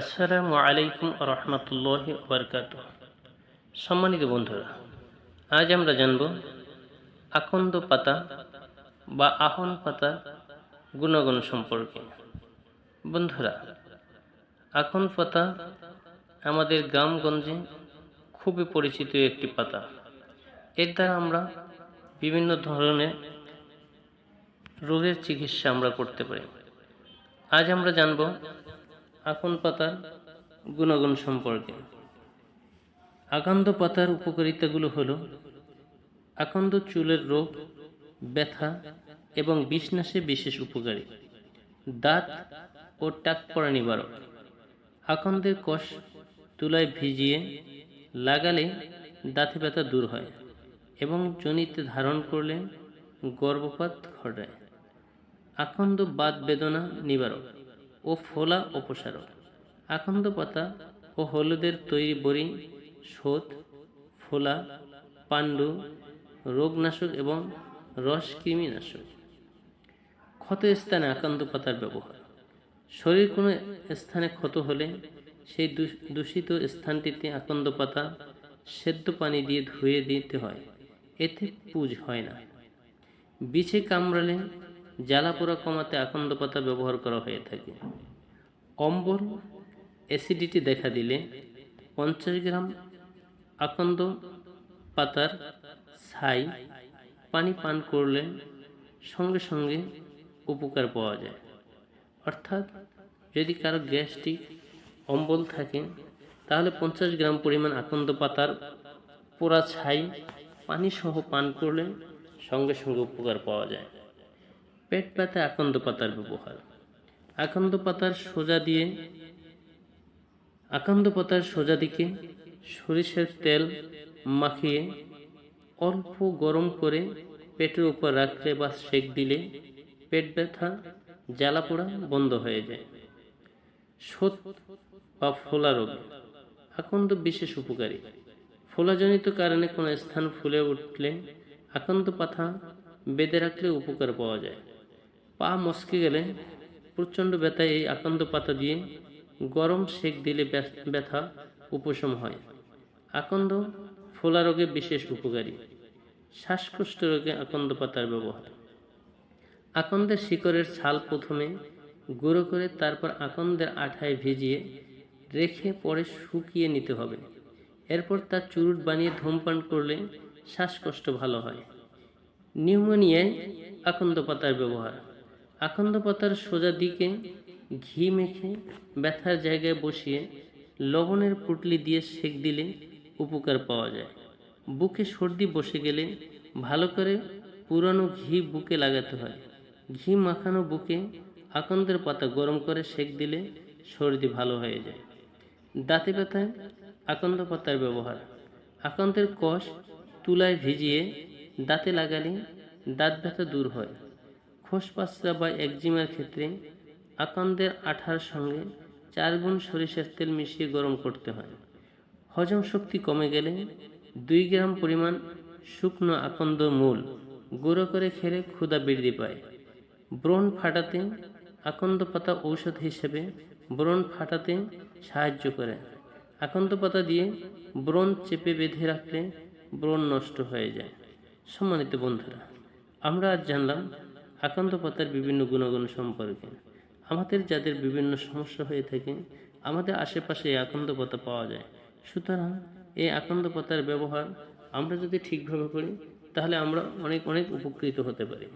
আসসালামু আলাইকুম রহমতুল্লাহ বরকাত সম্মানিত বন্ধুরা, আজ আমরা জানব আকন্দ পাতা বা আহন পাতা গুণাগুণ সম্পর্কে। বন্ধুরা আখন পাতা আমাদের গ্রামগঞ্জে খুবই পরিচিত একটি পাতা। এর দ্বারা আমরা বিভিন্ন ধরনের রোগের চিকিৎসা আমরা করতে পারি। আজ আমরা জানব আকন পাতার গুণাগুণ সম্পর্কে। আকান্দ পাতার উপকারিতাগুলো হল আকন্দ চুলের রোগ, ব্যথা এবং বিষনাশে বিশেষ উপকারী। দাঁত ও টাক পড়া নিবারক। আকন্দের কষ তুলায় ভিজিয়ে লাগালে দাঁতে ব্যথা দূর হয় এবং জনিতে ধারণ করলে গর্ভপাত ঘটায়। আকন্দ বাত বেদনা নিবারক। ও ফোলা অপসারক আকন্দ পাতা ও হলুদের তৈরি বড়ি শোধ ফোলা, পাণ্ডু, রোগনাশক এবং রস কৃমিনাশক ক্ষত স্থানে আকান্ত পাতার ব্যবহার। শরীর কোনো স্থানে ক্ষত হলে সেই দূষিত স্থানটিতে আকন্দ পাতা সেদ্ধ পানি দিয়ে ধুয়ে দিতে হয়। এতে পুজ হয় না। বিছে কামড়ালে জ্বালা পোড়া কমাতে আকন্দ পাতা ব্যবহার করা হয়ে থাকে। অম্বল অ্যাসিডিটি দেখা দিলে পঞ্চাশ গ্রাম আকন্দ পাতার ছাই পানি পান করলে সঙ্গে সঙ্গে উপকার পাওয়া যায়। অর্থাৎ যদি কারও গ্যাস্ট্রিক অম্বল থাকে, তাহলে পঞ্চাশ গ্রাম পরিমাণ আকন্দ পাতার পোড়া ছাই পানি সহ পান করলে সঙ্গে সঙ্গে উপকার পাওয়া যায়। পেট ব্যথা আকন্দ পাতার ব্যবহার। আকন্দ পাতার সোজা দিয়ে আকন্দ পাতার সোজা দিকে সরিষার তেল মাখিয়ে অল্প গরম করে পেটের উপর রাখলে বা সেক দিলে পেট ব্যথা, জ্বালা পোড়া বন্ধ হয়ে যায়। শোথ বা ফোলা রোগ আকন্দ বিশেষ উপকারী। ফোলাজনিত কারণে কোনো স্থান ফুলে উঠলে আকন্দ পাতা বেঁধে রাখলে উপকার পাওয়া যায়। পা মস্কে গেলে প্রচণ্ড ব্যথায় এই আকন্দ পাতা দিয়ে গরম সেক দিলে ব্যথা উপশম হয়। আকন্দ ফোলা রোগে বিশেষ উপকারী। শ্বাসকষ্ট রোগে আকন্দ পাতার ব্যবহার। আকন্দের শিকড়ের ছাল প্রথমে গুঁড়ো করে তারপর আকন্দের আঠায় ভিজিয়ে রেখে পরে শুকিয়ে নিতে হবে। এরপর তার চুরুট বানিয়ে ধূমপান করলে শ্বাসকষ্ট ভালো হয়। নিউমোনিয়ায় আকন্দ পাতার ব্যবহার। আকন্দ পাতার সোজা দিকে ঘি মেখে ব্যথার জায়গায় বসিয়ে লবণের পুটলি দিয়ে সেক দিলে উপকার পাওয়া যায়। বুকে সর্দি বসে গেলে ভালো করে পুরানো ঘি বুকে লাগাতে হয়। ঘি মাখানো বুকে আকন্দের পাতা গরম করে সেক দিলে সর্দি ভালো হয়ে যায়। দাঁতে ব্যথায় আকন্দ পাতার ব্যবহার। আকন্দের কষ তুলায় ভিজিয়ে দাঁতে লাগালে দাঁত ব্যথা দূর হয়। খোসপাসরা বা একজিমার ক্ষেত্রে আকন্দের আঠার সঙ্গে চার গুণ সরিষার তেল মিশিয়ে গরম করতে হয়। হজম শক্তি কমে গেলে দুই গ্রাম পরিমাণ শুকনো আকন্দ মূল গুঁড়ো করে খেলে ক্ষুধা বৃদ্ধি পায়। ব্রণ ফাটাতে আকন্দ পাতা ঔষধ হিসেবে ব্রণ ফাটাতে সাহায্য করে। আকন্দ পাতা দিয়ে ব্রণ চেপে বেঁধে রাখলে ব্রণ নষ্ট হয়ে যায়। সম্মানিত বন্ধুরা, আমরা আজ জানলাম আকন্দ পাতার বিভিন্ন গুণাগুণ সম্পর্কে। আমাদের যাদের বিভিন্ন সমস্যা হয়ে থাকে, আমাদের আশেপাশে এই আকন্দ পাতা পাওয়া যায়। সুতরাং এই আকন্দ পাতার ব্যবহার আমরা যদি ঠিকভাবে করি, তাহলে আমরা অনেক অনেক উপকৃত হতে পারি।